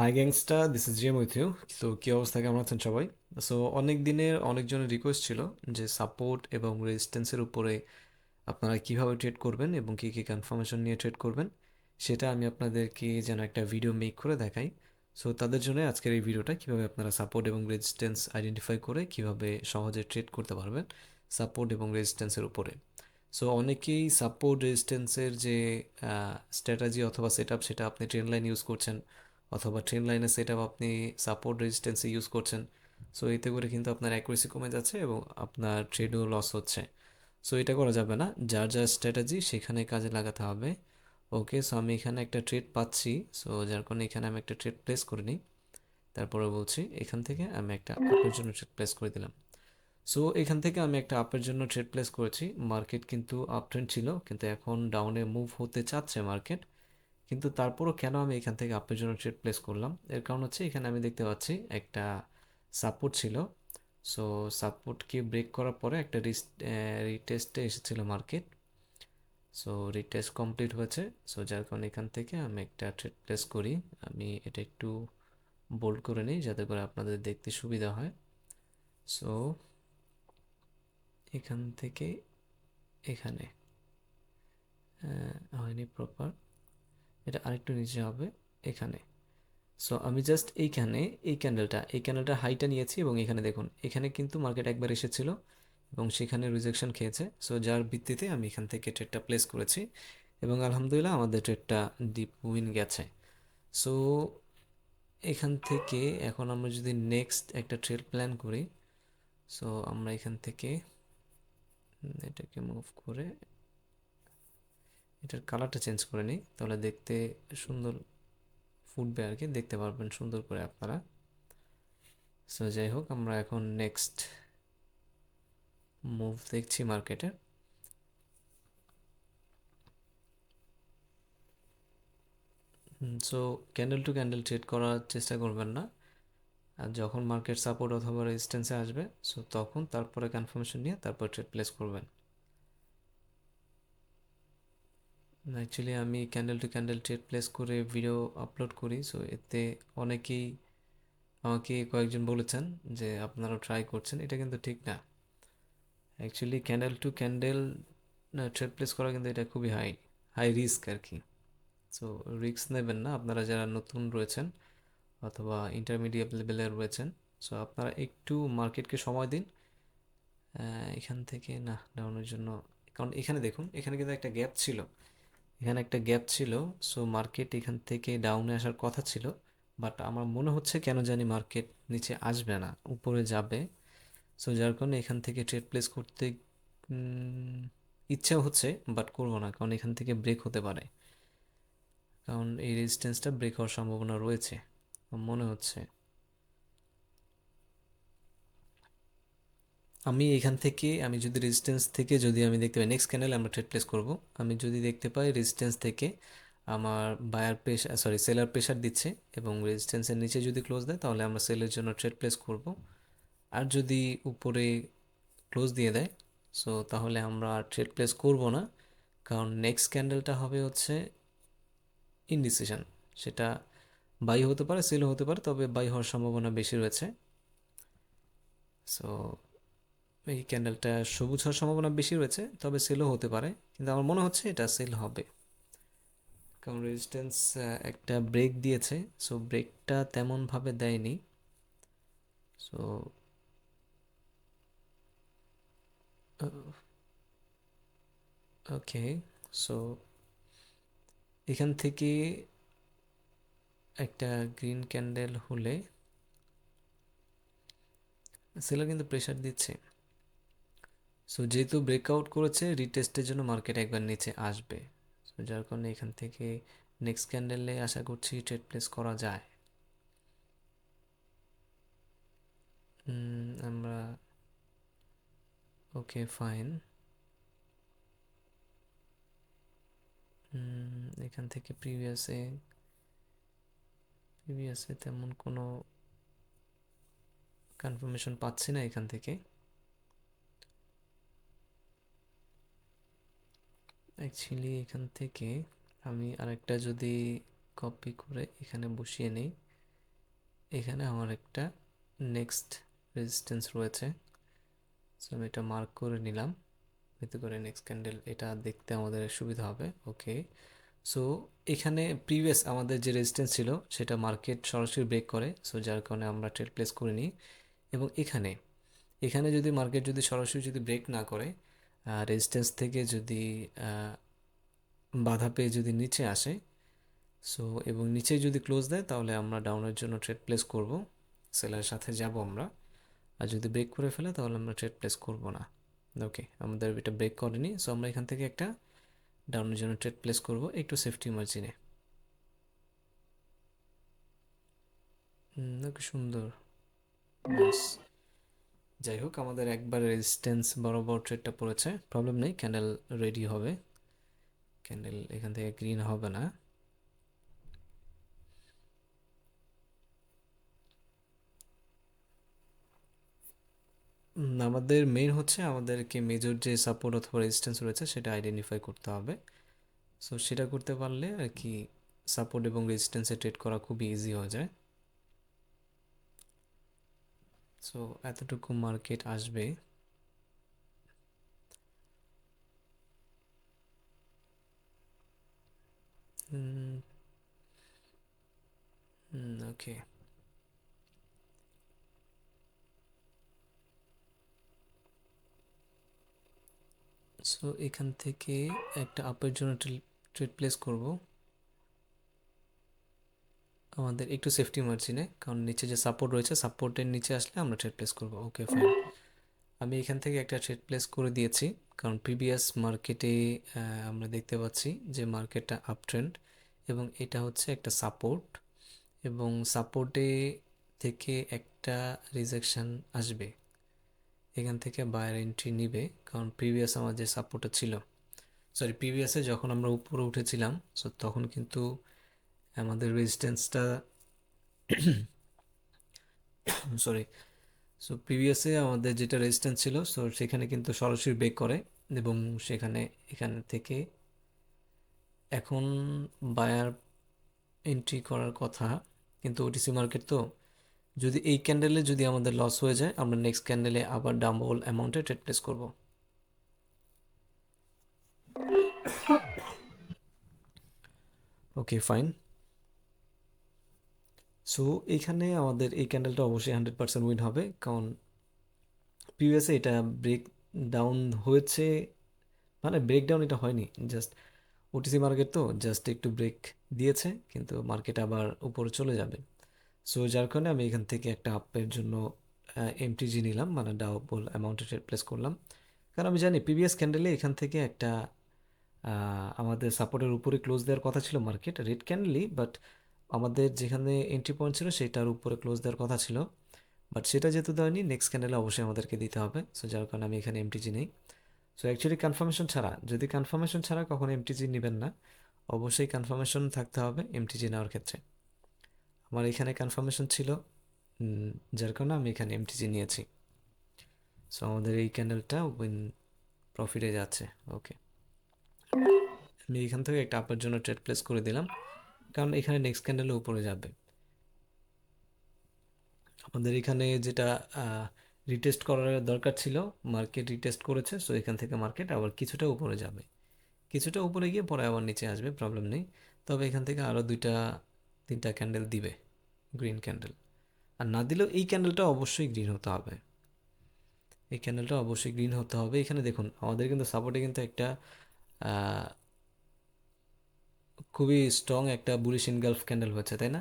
Hi gangsta this is GM with you তো কী অবস্থা? কেমন আছেন সবাই? সো অনেক দিনের অনেকজনের রিকোয়েস্ট ছিল যে সাপোর্ট এবং রেজিস্ট্যান্সের উপরে আপনারা কীভাবে ট্রেড করবেন এবং কী কী কনফার্মেশন নিয়ে ট্রেড করবেন, সেটা আমি আপনাদেরকে যেন একটা ভিডিও মেক করে দেখাই। সো তাদের জন্য আজকের এই ভিডিওটা কীভাবে আপনারা সাপোর্ট এবং রেজিস্ট্যান্স আইডেন্টিফাই করে কীভাবে সহজে ট্রেড করতে পারবেন সাপোর্ট এবং রেজিস্ট্যান্সের উপরে। সো অনেকেই সাপোর্ট রেজিস্ট্যান্সের যে স্ট্র্যাটাজি অথবা সেট সেটা আপনি ট্রেন লাইন ইউজ করছেন অথবা ট্রেন লাইনের সেট আপনি সাপোর্ট রেজিস্ট্যান্সে ইউজ করছেন সো এতে করে কিন্তু আপনার অ্যাকুরেসি কমে যাচ্ছে এবং আপনার ট্রেডও লস হচ্ছে। সো এটা করা যাবে না, যার যার স্ট্র্যাটাজি সেখানে কাজে লাগাতে হবে। ওকে সো আমি এখানে একটা ট্রেড পাচ্ছি সো যার কারণে এখানে আমি একটা ট্রেড প্লেস করে নিই। তারপরে বলছি, এখান থেকে আমি একটা আপের জন্য ট্রেড প্লেস করে দিলাম। সো এখান থেকে আমি একটা আপের জন্য ট্রেড প্লেস করেছি। মার্কেট কিন্তু আপ ট্রেন্ড ছিল, কিন্তু এখন ডাউনে মুভ হতে চাচ্ছে মার্কেট কিন্তু তারপরও কেন আমি এখান থেকে আপনার জন্য ট্রেড প্লেস করলাম? এর কারণ হচ্ছে এখানে আমি দেখতে পাচ্ছি একটা সাপোর্ট ছিল। সো সাপোর্টকে ব্রেক করার পরে একটা রিটেস্টে এসেছিল মার্কেট সো রিটেস্ট কমপ্লিট হয়েছে। সো যার কারণে এখান থেকে আমি একটা ট্রেড প্লেস করি। আমি এটা একটু বোল্ড করে নিই যাতে করে আপনাদের দেখতে সুবিধা হয়। সো এখান থেকে এখানে হয়নি প্রপার এটা আরেকটু নিচে হবে, এখানে। সো আমি জাস্ট এইখানে, এই ক্যান্ডেলটা এই ক্যান্ডেলটা হাইটা নিয়েছি এবং এখানে দেখুন, এখানে কিন্তু মার্কেট একবার এসেছিল এবং সেখানে রিজেকশন খেয়েছে। সো যার ভিত্তিতে আমি এখান থেকে ট্রেডটা প্লেস করেছি এবং আলহামদুলিল্লাহ আমাদের ট্রেডটা ডিপ উইন গেছে। সো এখান থেকে এখন আমরা যদি নেক্সট একটা ট্রেড প্ল্যান করি সো আমরা এখান থেকে, এটাকে মুভ করে এটার কালারটা চেঞ্জ করে নিই, তাহলে দেখতে সুন্দর ফুটবে আর কি, দেখতে পারবেন সুন্দর করে আপনারা। সো যাই হোক, আমরা এখন নেক্সট মুভ দেখছি মার্কেটে so candle to candle trade করার চেষ্টা করবেন না। আর যখন মার্কেট সাপোর্ট অথবা রেজিস্ট্যান্সে আসবে সো তখন তারপরে কনফার্মেশন নিয়ে তারপর ট্রেড প্লেস করবেন। অ্যাকচুয়ালি আমি candle to candle trade place করে ভিডিও আপলোড করি সো এতে অনেকেই আমাকে কয়েকজন বলেছেন যে আপনারাও ট্রাই করছেন, এটা কিন্তু ঠিক না। Actually candle to candle trade place করা কিন্তু এটা খুবই হাই হাই রিস্ক আর কি সো রিস্ক নেবেন না, আপনারা যারা নতুন রয়েছেন অথবা ইন্টারমিডিয়েট লেভেলের রয়েছেন সো আপনারা একটু মার্কেটকে সময় দিন। এখান থেকে, না ডাউনের জন্য, কারণ এখানে দেখুন, এখানে কিন্তু একটা গ্যাপ ছিল। এখানে একটা গ্যাপ ছিল সো মার্কেট এখান থেকে ডাউনে আসার কথা ছিল বাট আমার মনে হচ্ছে কেন জানি মার্কেট নিচে আসবে না, উপরে যাবে। সো যার কারণে এখান থেকে ট্রেড প্লেস করতে ইচ্ছা হচ্ছে বাট করব না, কারণ এখান থেকে ব্রেক হতে পারে। কারণ এই রেজিস্ট্যান্সটা ব্রেক হওয়ার সম্ভাবনা রয়েছে মনে হচ্ছে। আমি এখান থেকে, আমি যদি রেজিস্ট্যান্স থেকে যদি আমি দেখতে পাই নেক্সট ক্যানেলে আমরা ট্রেড প্লেস করব। আমি যদি দেখতে পাই রেজিস্ট্যান্স থেকে আমার buyer pressure sorry seller pressure দিচ্ছে এবং রেজিস্ট্যান্সের নিচে যদি ক্লোজ দেয়, তাহলে আমরা সেলের জন্য ট্রেড প্লেস করব। আর যদি উপরে ক্লোজ দিয়ে দেয় সো তাহলে আমরা ট্রেড প্লেস করব না। কারণ নেক্সট ক্যান্ডেলটা হবে হচ্ছে ইনডিসিশন সেটা বাই হতে পারে সেলও হতে পারে, তবে বাই হওয়ার সম্ভাবনা বেশি রয়েছে। সো এই ক্যান্ডেলটা সবুজ হওয়ার সম্ভাবনা বেশি রয়েছে, তবে সেলও হতে পারে, কিন্তু আমার মনে হচ্ছে এটা সেল হবে। কারণ রেজিস্ট্যান্স একটা ব্রেক দিয়েছে সো ব্রেকটা তেমনভাবে দেয়নি। সো ওকে সো এখান থেকে একটা গ্রিন ক্যান্ডেল হলে সেলার কিন্তু প্রেশার দিচ্ছে। সো যেহেতু ব্রেকআউট করেছে রিটেস্টের জন্য মার্কেট একবার নিচে আসবে। সো যার কারণে এখান থেকে নেক্সট ক্যান্ডেলে আশা করছি ট্রেড প্লেস করা যায়। আমরা ওকে ফাইন এখান থেকে প্রিভিয়াসে প্রিভিয়াসে তেমন কোনো কনফার্মেশন পাচ্ছি না এখান থেকে। অ্যাকচুয়ালি এখান থেকে আমি আরেকটা যদি কপি করে এখানে বসিয়ে নিই। এখানে আমার একটা নেক্সট রেজিস্ট্যান্স রয়েছে। সো আমি এটা মার্ক করে নিলাম। এতে করে নেক্সট ক্যান্ডেল এটা দেখতে আমাদের সুবিধা হবে। ওকে সো এখানে প্রিভিয়াস আমাদের যে রেজিস্ট্যান্স ছিল, সেটা মার্কেট সরাসরি ব্রেক করে। সো যার কারণে আমরা ট্রেড প্লেস করে নিই এবং এখানে এখানে যদি মার্কেট যদি সরাসরি যদি ব্রেক না করে রেজিস্ট্যান্স থেকে যদি বাধা পেয়ে যদি নিচে আসে সো এবং নিচে যদি ক্লোজ দেয়, তাহলে আমরা ডাউনের জন্য ট্রেড প্লেস করব। সেলারের সাথে যাব আমরা। আর যদি ব্রেক করে ফেলে, তাহলে আমরা ট্রেড প্লেস করব না। ওকে আমাদের এটা ব্রেক করেনি সো আমরা এখান থেকে একটা ডাউনের জন্য ট্রেড প্লেস করব, একটু সেফটি মার্জিনে সুন্দর। যাই হোক, আমাদের একবার রেজিস্ট্যান্স বরাবর ট্রেডটা পড়েছে। প্রবলেম নেই ক্যান্ডেল রেডি হবে। ক্যান্ডেল এখান থেকে গ্রিন হবে না। আমাদের মেইন হচ্ছে আমাদেরকে মেজর যে সাপোর্ট অথবা রেজিস্ট্যান্স রয়েছে, সেটা আইডেন্টিফাই করতে হবে। সো সেটা করতে পারলে আর কি সাপোর্ট এবং রেজিস্ট্যান্সে ট্রেড করা খুবই ইজি হয়ে যায়। সো এতটুকু মার্কেট আসবে। ওকে সো এখান থেকে একটা আপের জন্য ট্রেড প্লেস করব। আমাদের একটু সেফটি মার্জিনে কারণ নিচে যে সাপোর্ট রয়েছে সাপোর্টের নিচে আসলে আমরা ট্রেড প্লেস করব। ওকে ফাইন আমি এখান থেকে একটা ট্রেড প্লেস করে দিয়েছি, কারণ প্রিভিয়াস মার্কেটে আমরা দেখতে পাচ্ছি যে মার্কেটটা আপ ট্রেন্ড এবং এটা হচ্ছে একটা সাপোর্ট এবং সাপোর্টে থেকে একটা রিজেকশান আসবে। এখান থেকে বায়ার এন্ট্রি নিবে, কারণ প্রিভিয়াস আমার যে সাপোর্টটা ছিল সরি প্রিভিয়াসে যখন আমরা উপরে উঠেছিলাম সো তখন কিন্তু আমাদের রেজিস্ট্যান্সটা সরি সো প্রিভিয়াসে আমাদের যেটা রেজিস্ট্যান্স ছিল সো সেখানে কিন্তু সরাসরি ব্রেক করে এবং সেখানে, এখান থেকে এখন বায়ার এন্ট্রি করার কথা, কিন্তু ওটিসি মার্কেট তো, যদি এই ক্যান্ডেলে যদি আমাদের লস হয়ে যায়, আমরা নেক্সট ক্যান্ডেলে আবার ডাম্বল অ্যামাউন্টে ট্রেড প্লেস করব। ওকে ফাইন সো এইখানে আমাদের এই ক্যান্ডেলটা অবশ্যই হান্ড্রেড পার্সেন্ট উইন হবে। কারণ প্রিভিয়াসে এটা ব্রেক ডাউন হয়েছে মানে ব্রেক ডাউন এটা হয়নি। জাস্ট ওটিসি মার্কেট তো জাস্ট একটু ব্রেক দিয়েছে, কিন্তু মার্কেট আবার উপরে চলে যাবে। সো যার কারণে আমি এখান থেকে একটা আপের জন্য এমটিজি নিলাম মানে ডাবল অ্যামাউন্টে প্লেস করলাম। কারণ আমি জানি প্রিভিয়াস ক্যান্ডেলে এখান থেকে একটা আমাদের সাপোর্টের উপরে ক্লোজ দেওয়ার কথা ছিল মার্কেট রেড ক্যান্ডেলই বাট আমাদের যেখানে এন্ট্রি পয়েন্ট ছিল সেটার উপরে ক্লোজ দেওয়ার কথা ছিল। বাট সেটা যেহেতু দেয়নি নেক্সট ক্যান্ডেলে অবশ্যই আমাদেরকে দিতে হবে। সো যার কারণে আমি এখানে এমটিজি নেই। সো অ্যাকচুয়ালি কনফার্মেশন ছাড়া, যদি কনফার্মেশন ছাড়া কখনো এমটিজি নেবেন না, অবশ্যই কনফার্মেশন থাকতে হবে এমটিজি নেওয়ার ক্ষেত্রে। আমার এখানে কনফার্মেশন ছিল যার কারণে আমি এখানে এমটিজি নিয়েছি। সো আমাদের এই ক্যান্ডেলটা উইন প্রফিটে যাচ্ছে। ওকে আমি এখান থেকে একটা আপের জন্য ট্রেড প্লেস করে দিলাম। কারণ এখানে নেক্সট ক্যান্ডেলে উপরে যাবে। আমাদের এখানে যেটা রিটেস্ট করার দরকার ছিল মার্কেট রিটেস্ট করেছে সো এখান থেকে মার্কেট আবার কিছুটা উপরে যাবে। কিছুটা উপরে গিয়ে পরে আবার নিচে আসবে প্রবলেম নেই। তবে এখান থেকে আরও দুইটা, তিনটা ক্যান্ডেল দিবে গ্রিন ক্যান্ডেল আর না দিলেও এই ক্যান্ডেলটা অবশ্যই গ্রিন হতে হবে। এই ক্যান্ডেলটা অবশ্যই গ্রিন হতে হবে। এখানে দেখুন, আমাদের কিন্তু সাপোর্টে কিন্তু একটা খুবই স্ট্রং একটা বুলিশ ইনগালফ ক্যান্ডেল হচ্ছে তাই না?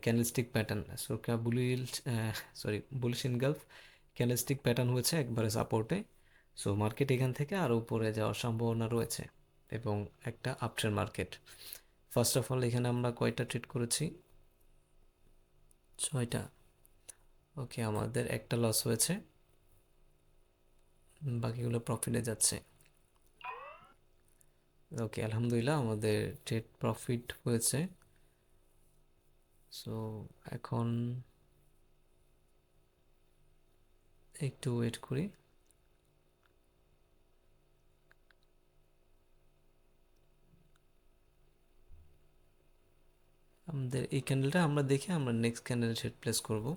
Candlestick pattern so বুলিল sorry bullish engulf candlestick pattern হয়েছে একবারে সাপোর্টে সো মার্কেট এখান থেকে আরও উপরে যাওয়ার সম্ভাবনা রয়েছে এবং একটা uptrend market first of all এখানে আমরা কয়টা ট্রেড করেছি? ছয়টা। ওকে আমাদের একটা লস হয়েছে। বাকিগুলো প্রফিটে যাচ্ছে। ওকে আলহামদুলিল্লাহ আমাদের ট্রেড প্রফিট হয়েছে। সো এখন একটু ওয়েট করি। আমাদের এই ক্যান্ডেলটা আমরা দেখে আমরা নেক্সট ক্যান্ডেলে ট্রেড প্লেস করব।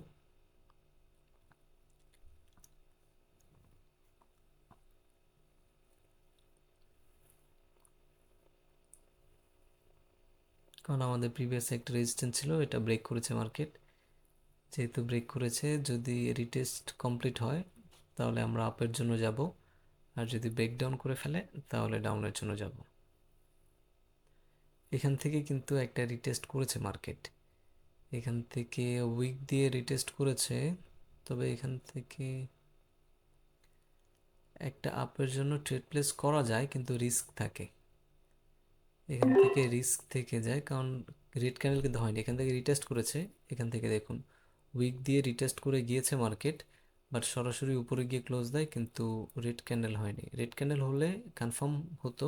কারণ আমাদের প্রিভিয়াস একটা রেজিস্ট্যান্স ছিল, এটা ব্রেক করেছে মার্কেট যেহেতু ব্রেক করেছে, যদি রিটেস্ট কমপ্লিট হয়, তাহলে আমরা আপের জন্য যাব। আর যদি ব্রেকডাউন করে ফেলে, তাহলে ডাউনের জন্য যাব। এখান থেকে কিন্তু একটা রিটেস্ট করেছে মার্কেট এখান থেকে উইক দিয়ে রিটেস্ট করেছে, তবে এখান থেকে একটা আপের জন্য ট্রেড প্লেস করা যায়, কিন্তু রিস্ক থাকে। এখান থেকে রিস্ক থেকে যায়, কারণ রেড ক্যান্ডেল কিন্তু হয়নি। এখান থেকে রিটেস্ট করেছে, এখান থেকে দেখুন। উইক দিয়ে রিটেস্ট করে গিয়েছে মার্কেট বাট সরাসরি উপরে গিয়ে ক্লোজ দেয়, কিন্তু রেড ক্যান্ডেল হয়নি। রেড ক্যান্ডেল হলে কনফার্ম হতো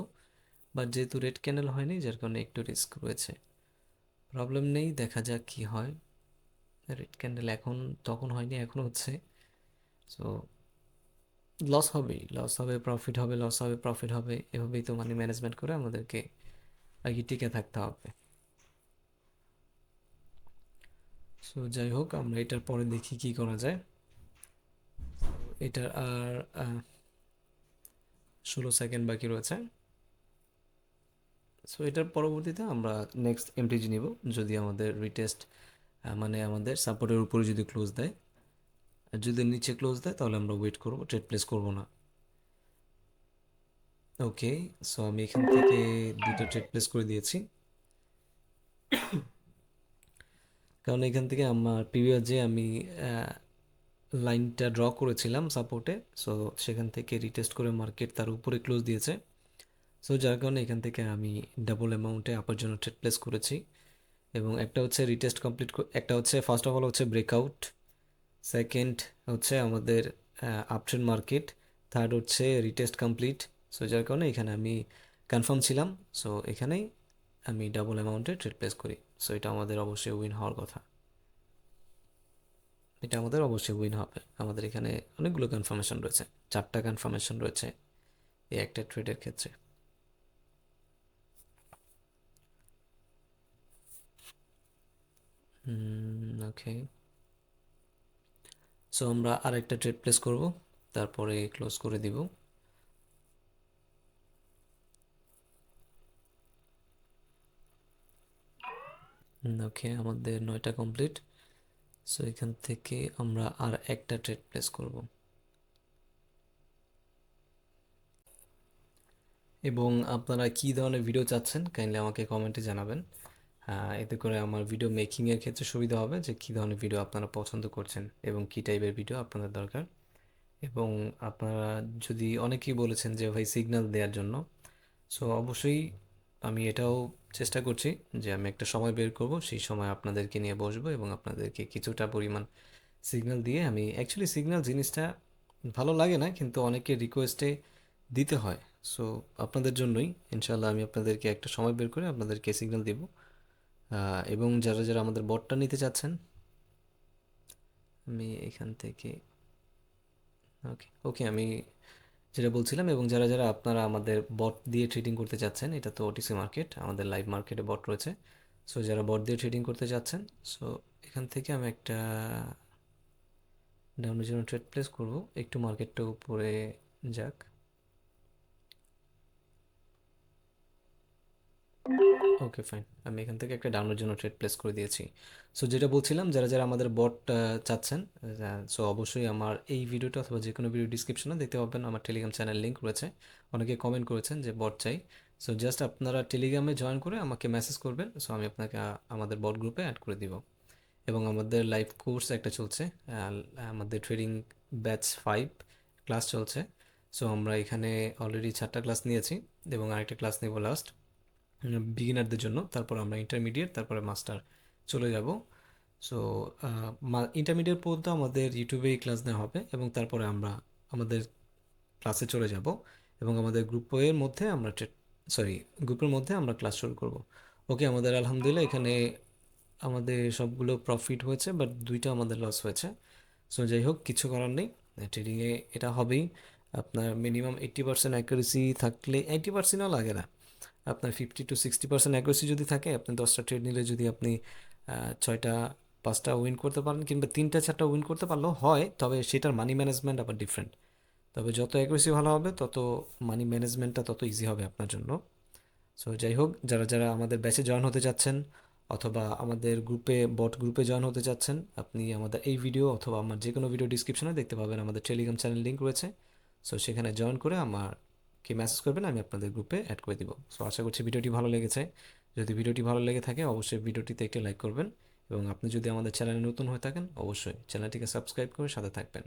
বাট যেহেতু রেড ক্যান্ডেল হয়নি, যার কারণে একটু রিস্ক রয়েছে। প্রবলেম নেই, দেখা যাক কি হয়। রেড ক্যান্ডেল এখন, তখন হয়নি, এখন হচ্ছে। সো লস হবেই লস হবে প্রফিট হবে লস হবে প্রফিট হবে, এভাবেই তো মানি ম্যানেজমেন্ট করে আমাদেরকে আর কি টিকে থাকতে হবে। সো যাই হোক, আমরা এটার পরে দেখি কি করা যায়। এটার আর ষোলো সেকেন্ড বাকি রয়েছে। সো এটার পরবর্তীতে আমরা নেক্সট এমটিজি নিব, যদি আমাদের রিটেস্ট মানে আমাদের সাপোর্টের উপরে যদি ক্লোজ দেয়। যদি নিচে ক্লোজ দেয়, তাহলে আমরা ওয়েট করব ট্রেড প্লেস করব না। ওকে, সো আমি এখান থেকে দুটো ট্রেড প্লেস করে দিয়েছি। কারণ এখান থেকে আমার প্রিভিয়াস যে আমি লাইনটা ড্র করেছিলাম সাপোর্টে সো সেখান থেকে রিটেস্ট করে মার্কেট তার উপরে ক্লোজ দিয়েছে। সো যার কারণে এখান থেকে আমি ডাবল অ্যামাউন্টে আপার জন্য ট্রেড প্লেস করেছি। এবং একটা হচ্ছে রিটেস্ট কমপ্লিট একটা হচ্ছে ফার্স্ট অফ অল হচ্ছে ব্রেকআউট সেকেন্ড হচ্ছে আমাদের আপট্রেন্ড মার্কেট থার্ড হচ্ছে রিটেস্ট কমপ্লিট সো যার কারণে এখানে আমি কনফার্ম ছিলাম। সো এখানেই আমি ডাবল অ্যামাউন্টে ট্রেড প্লেস করি। সো এটা আমাদের অবশ্যই উইন হওয়ার কথা। এটা আমাদের অবশ্যই উইন হবে। আমাদের এখানে অনেকগুলো কনফার্মেশন রয়েছে। চারটা কনফার্মেশন রয়েছে এই একটা ট্রেডের ক্ষেত্রে। ওকে সো আমরা আরেকটা ট্রেড প্লেস করব। তারপরে ক্লোজ করে দিব। ওকে আমাদের নয়টা কমপ্লিট সো এখান থেকে আমরা আর একটা ট্রেড প্লেস করব। এবং আপনারা কি ধরনের ভিডিও চাচ্ছেন কাইন্ডলি আমাকে কমেন্টে জানাবেন। এতে করে আমার ভিডিও মেকিংয়ের ক্ষেত্রে সুবিধা হবে যে কী ধরনের ভিডিও আপনারা পছন্দ করছেন এবং কী টাইপের ভিডিও আপনাদের দরকার। এবং আপনারা যদি অনেকেই বলেছেন যে ভাই সিগন্যাল দেওয়ার জন্য সো অবশ্যই আমি এটাও চেষ্টা করছি যে আমি একটা সময় বের করব, সেই সময় আপনাদেরকে নিয়ে বসবো এবং আপনাদেরকে কিছুটা পরিমাণ সিগন্যাল দিয়ে আমি অ্যাকচুয়ালি সিগন্যাল জিনিসটা ভালো লাগে না, কিন্তু অনেকের রিকোয়েস্টে দিতে হয়। সো আপনাদের জন্যই ইনশাল্লাহ আমি আপনাদেরকে একটা সময় বের করে আপনাদেরকে সিগন্যাল দেব। এবং যারা যারা আমাদের বটটা নিতে চাচ্ছেন, আমি এখান থেকে ওকে ওকে আমি যেটা বলছিলাম এবং যারা যারা আপনারা আমাদের বট দিয়ে ট্রেডিং করতে চাচ্ছেন এটা তো ওটিসি মার্কেট আমাদের লাইভ মার্কেটে বট রয়েছে। সো যারা বট দিয়ে ট্রেডিং করতে চাচ্ছেন সো এখান থেকে আমি একটা ডাউনের জন্য ট্রেড প্লেস করব। একটু মার্কেটটা উপরে যাক। ওকে ফাইন আমি এখান থেকে একটা ডাউনের জন্য ট্রেড প্লেস করে দিয়েছি। সো যেটা বলছিলাম, যারা যারা আমাদের বট চাচ্ছেন সো অবশ্যই আমার এই ভিডিওটা অথবা যে কোনো ভিডিও ডিসক্রিপশনে দেখতে পাবেন। আমার টেলিগ্রাম চ্যানেল লিঙ্ক রয়েছে। অনেকে কমেন্ট করেছেন যে বট চাই। সো জাস্ট আপনারা টেলিগ্রামে জয়েন করে আমাকে মেসেজ করবেন। সো আমি আপনাকে আমাদের বট গ্রুপে অ্যাড করে দিব। এবং আমাদের লাইভ কোর্স একটা চলছে আমাদের ট্রেডিং ব্যাচ ফাইভ ক্লাস চলছে। সো আমরা এখানে অলরেডি চারটা ক্লাস নিয়েছি এবং আরেকটা ক্লাস নেব লাস্ট বিগিনারদের জন্য। তারপর আমরা ইন্টারমিডিয়েট তারপরে মাস্টার চলে যাব। সো ইন্টারমিডিয়েট পর্যন্ত আমাদের ইউটিউবেই ক্লাস নেওয়া হবে এবং তারপরে আমরা আমাদের ক্লাসে চলে যাব এবং আমাদের গ্রুপের মধ্যে আমরা সরি গ্রুপের মধ্যে আমরা ক্লাস শুরু করব। ওকে আমাদের আলহামদুলিল্লাহ এখানে আমাদের সবগুলো প্রফিট হয়েছে বাট দুইটা আমাদের লস হয়েছে। সো যাই হোক, কিছু করার নেই। ট্রেডিংয়ে এটা হবেই। আপনার মিনিমাম এইট্টি পার্সেন্ট অ্যাকুরেসি থাকলে এইট্টি পার্সেন্টও লাগে না। আপনার fifty to sixty percent accuracy যদি থাকে আপনি দশটা ট্রেড নিলে যদি আপনি ছয়টা, পাঁচটা উইন করতে পারেন কিংবা তিনটা, চারটা উইন করতে পারলেও হয়, তবে সেটার মানি ম্যানেজমেন্ট আবার ডিফারেন্ট তবে যত অ্যাকুরেসি ভালো হবে, তত মানি ম্যানেজমেন্টটা তত ইজি হবে আপনার জন্য। সো যাই হোক, যারা যারা আমাদের ব্যাচে জয়েন হতে যাচ্ছেন অথবা আমাদের গ্রুপে বট গ্রুপে জয়েন হতে যাচ্ছেন আপনি আমাদের এই ভিডিও অথবা আমার যে কোনো ভিডিও ডিসক্রিপশনে দেখতে পাবেন আমাদের টেলিগ্রাম চ্যানেল লিঙ্ক রয়েছে। সো সেখানে জয়েন করে আমার কি মেসেজ করবেন, আমি আপনাদের গ্রুপে অ্যাড করে দিব। সো আশা করছি ভিডিওটি ভালো লেগেছে। যদি ভিডিওটি ভালো লেগে থাকে, অবশ্যই ভিডিওটিতে একটি লাইক করবেন এবং আপনি যদি আমাদের চ্যানেলে নতুন হয়ে থাকেন, অবশ্যই চ্যানেলটিকে সাবস্ক্রাইব করে সাথে থাকবেন।